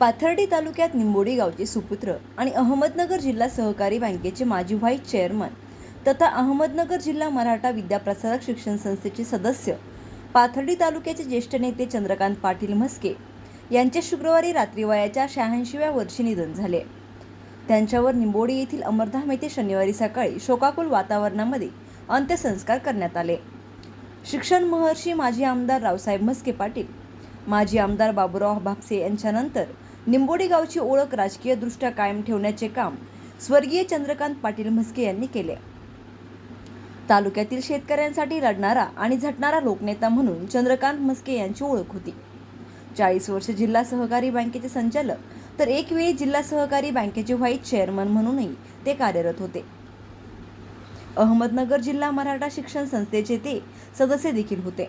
पाथर्डी तालुक्यात निंबोडी गावचे सुपुत्र आणि अहमदनगर जिल्हा सहकारी बँकेचे माजी व्हाईस चेअरमन तथा अहमदनगर जिल्हा मराठा विद्याप्रसारक शिक्षण संस्थेचे सदस्य पाथर्डी तालुक्याचे ज्येष्ठ नेते चंद्रकांत पाटील म्हस्के यांचे शुक्रवारी रात्री वयाच्या शहाऐंशीव्या वर्षी निधन झाले. त्यांच्यावर निंबोडी येथील अमरधाम येथे शनिवारी सकाळी शोकाकुल वातावरणामध्ये अंत्यसंस्कार करण्यात आले. शिक्षण महर्षी माजी आमदार रावसाहेब म्हस्के पाटील माजी आमदार बाबुराव भापसे यांच्यानंतर निंबोडी गावची ओळख राजकीयदृष्ट्या कायम ठेवण्याचे काम स्वर्गीय चंद्रकांत पाटील म्हस्के यांनी केले. तालुक्यातील शेतकऱ्यांसाठी लढणारा आणि झटणारा लोकनेता म्हणून चंद्रकांत म्हस्के यांची ओळख होती. चाळीस वर्ष जिल्हा सहकारी बँकेचे संचालक तर एक वेळी जिल्हा सहकारी बँकेचे व्हाईस चेअरमन म्हणूनही ते कार्यरत होते. अहमदनगर जिल्हा मराठा शिक्षण संस्थेचे ते सदस्य देखील होते.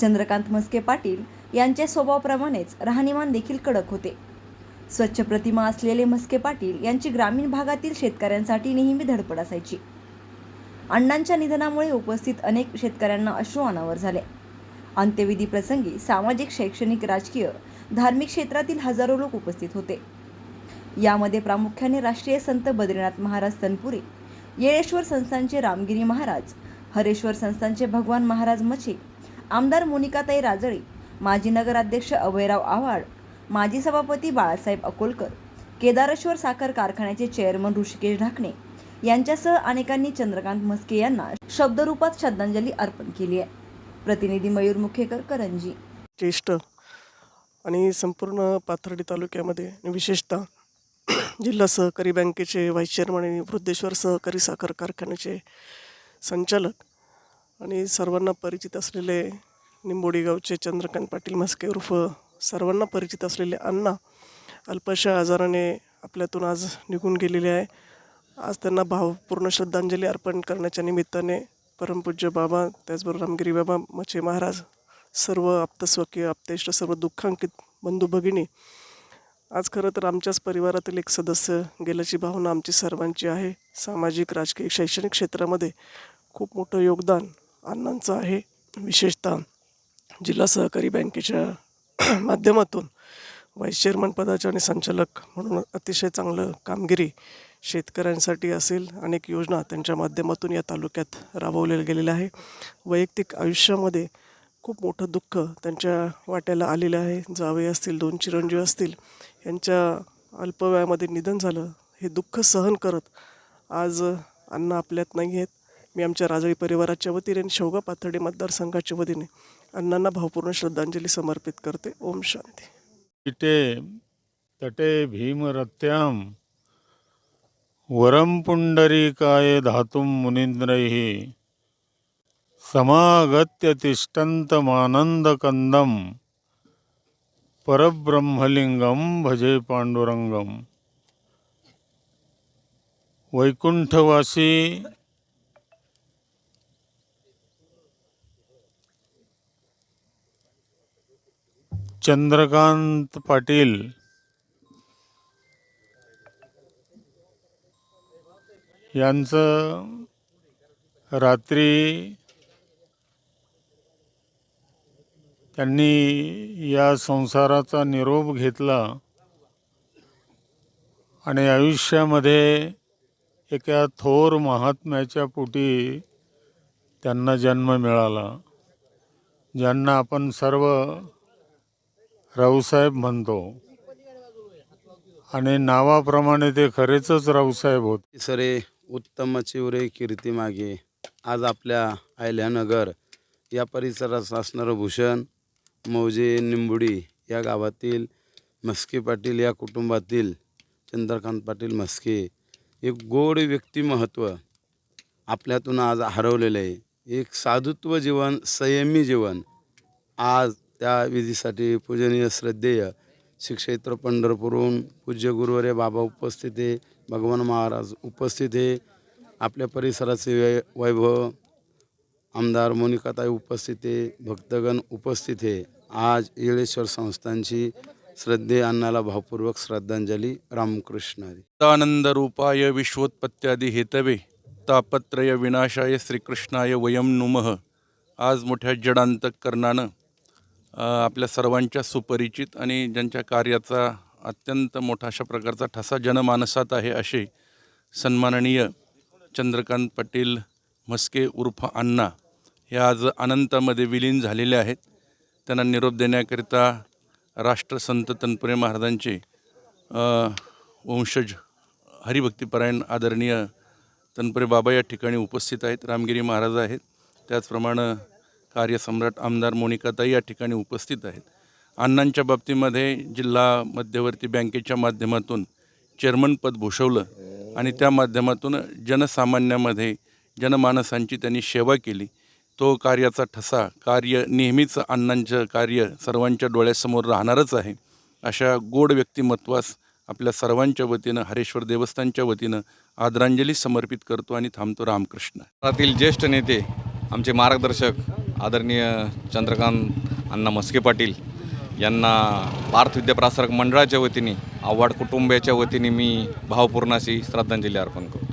चंद्रकांत म्हस्के पाटील यांच्या स्वभावाप्रमाणेच राहणीमान देखील कडक होते. स्वच्छ प्रतिमा असलेले म्हस्के पाटील यांची ग्रामीण भागातील शेतकऱ्यांसाठी नेहमी धडपड असायची. अण्णांच्या निधनामुळे उपस्थित अनेक शेतकऱ्यांना अश्रू अनावर झाले. अंत्यविधी प्रसंगी सामाजिक शैक्षणिक राजकीय धार्मिक क्षेत्रातील हजारो लोक उपस्थित होते. यामध्ये प्रामुख्याने राष्ट्रीय संत बद्रीनाथ महाराज तनपुरे येळेश्वर संस्थानचे रामगिरी महाराज हरेश्वर संस्थानचे भगवान महाराज मछे आमदार मोनिकाताई राजळे माजी नगराध्यक्ष अभयराव आव्हाड माजी सभापती बाळासाहेब अकोलकर केदारेश्वर साखर कारखान्याचे चेअरमन ऋषिकेश ढाकणे यांच्यासह अनेकांनी चंद्रकांत म्हस्के यांना शब्दरूपात श्रद्धांजली अर्पण केली आहे. प्रतिनिधी मयूर मुखेकर करंजी. ज्येष्ठ आणि संपूर्ण पाथर्डी तालुक्यामध्ये विशेषतः जिल्हा सहकारी बँकेचे व्हाईस चेअरमन आणि वृद्धेश्वर सहकारी साखर कारखान्याचे संचालक आणि सर्वांना परिचित असलेले निंबोडी गावचे चंद्रकांत पाटील म्हस्के उर्फ सर्वांना परिचित असलेले अण्णा अल्पशा आजाराने आपल्यातून आज निघून गेलेले आहे. आज त्यांना भावपूर्ण श्रद्धांजली अर्पण करण्याच्या निमित्ताने परमपूज्य बाबा त्याचबरोबर रामगिरी बाबा मचे महाराज सर्व आप्तस्वकीय आप्तेष्ट सर्व दुःखांकित बंधू भगिनी आज खरं तर आमच्याच परिवारातील एक सदस्य गेल्याची भावना आमची सर्वांची आहे. सामाजिक राजकीय शैक्षणिक क्षेत्रामध्ये खूप मोठं योगदान अण्णांचं आहे. विशेषतः जिल्हा सहकारी बँकेच्या माध्यमातून व्हाईस चेअरमन पदाचे आणि संचालक म्हणून अतिशय चांगलं कामगिरी शेतकऱ्यांसाठी असेल अनेक योजना त्यांच्या माध्यमातून या तालुक्यात राबवलेल्या गेलेल्या आहे. वैयक्तिक आयुष्यामध्ये खूप मोठं दुःख त्यांच्या वाट्याला आलेलं आहे. जावे असतील दोन चिरंजीव असतील यांच्या अल्पवयामध्ये निधन झालं हे दुःख सहन करत आज अन्न आपल्यात नाही आहेत. मी आमच्या राजळी परिवाराच्या वतीने शेवगा पाथर्डी मतदारसंघाच्या वतीने अण्णांना भावपूर्ण श्रद्धांजली समर्पित करते. ओम शांती. इटे तटे भीमरथ्यां वरं पुण्डरीकाय धातुं मुनीन्द्रैः समागत्य तिष्ठन्तमानन्दकन्दं परब्रह्मलिङ्गं भजे पाण्डुरङ्गं वैकुंठवासी चंद्रकांत पाटील. यांचं रात्री त्यांनी या संसाराचा निरोप घेतला आणि आयुष्यामध्ये एका थोर महात्म्याच्या पोटी त्यांना जन्म मिळाला. ज्यांना आपण सर्व राऊसाहेब म्हणतो आणि नावाप्रमाणे ते खरेचच राऊसाहेब होत. सरे उत्तम चिवरे कीर्ती मागे. आज आपल्या आयल्यानगर या परिसरात असणारं भूषण मौजे निंबुडी या गावातील म्हस्के पाटील या कुटुंबातील चंद्रकांत पाटील मस्के एक गोड व्यक्तिमहत्व आपल्यातून आज हरवलेलं आहे. एक साधुत्व जीवन संयमी जीवन आज त्या विधीसाठी पूजनीय श्रद्धेय श्रीक्षेत्र पंढरपूरहून पूज्य गुरुवरे बाबा उपस्थित आहे भगवान महाराज उपस्थित आहे. आपल्या परिसराचे वै वैभव आमदार मोनिकाताई उपस्थित आहे भक्तगण उपस्थित आहे. आज येळेश्वर संस्थांची श्रद्धे अन्नाला भावपूर्वक श्रद्धांजली रामकृष्ण हरी चिदानंदरूपाय विश्वोत्पत्त्यादी हेतवे तापत्रय विनाशाय श्रीकृष्णाय वयम नुमः. आज मोठ्या जडांतकरणानं आपल्या सर्वांच्या सुपरिचित आणि ज्यांच्या कार्याचा अत्यंत मोठा अशा प्रकारचा ठसा जनमानसात आहे असे सन्माननीय चंद्रकांत पाटील म्हस्के उर्फ अण्णा हे आज अनंतामध्ये विलीन झालेले आहेत. त्यांना निरोप देण्याकरिता राष्ट्रसंत तनपुरे महाराजांचे वंशज हरिभक्तीपरायण आदरणीय तनपुरे बाबा या ठिकाणी उपस्थित आहेत. रामगिरी महाराज आहेत. त्याचप्रमाणे कार्यसम्राट आमदार मोनिकाताई या ठिकाणी उपस्थित आहेत. अण्णांच्या बाबतीमध्ये जिल्हा मध्यवर्ती बँकेच्या माध्यमातून चेअरमनपद भूषवलं आणि त्या माध्यमातून जनसामान्यामध्ये जनमानसांची त्यांनी सेवा केली. तो कार्याचा ठसा कार्य नेहमीच अण्णांचं कार्य सर्वांच्या डोळ्यासमोर राहणारच आहे अशा गोड व्यक्तिमत्वास आपल्या सर्वांच्या वतीनं हरेश्वर देवस्थानच्या वतीनं आदरांजली समर्पित करतो आणि थांबतो रामकृष्ण. ज्येष्ठ नेते आमचे मार्गदर्शक आदरणीय चंद्रकांत अण्णा मस्के पाटील यांना पार्थ विद्याप्रसारक मंडळाच्या वतीने आव्हाड कुटुंबियाच्या वतीने मी भावपूर्ण अशी श्रद्धांजली अर्पण करतो.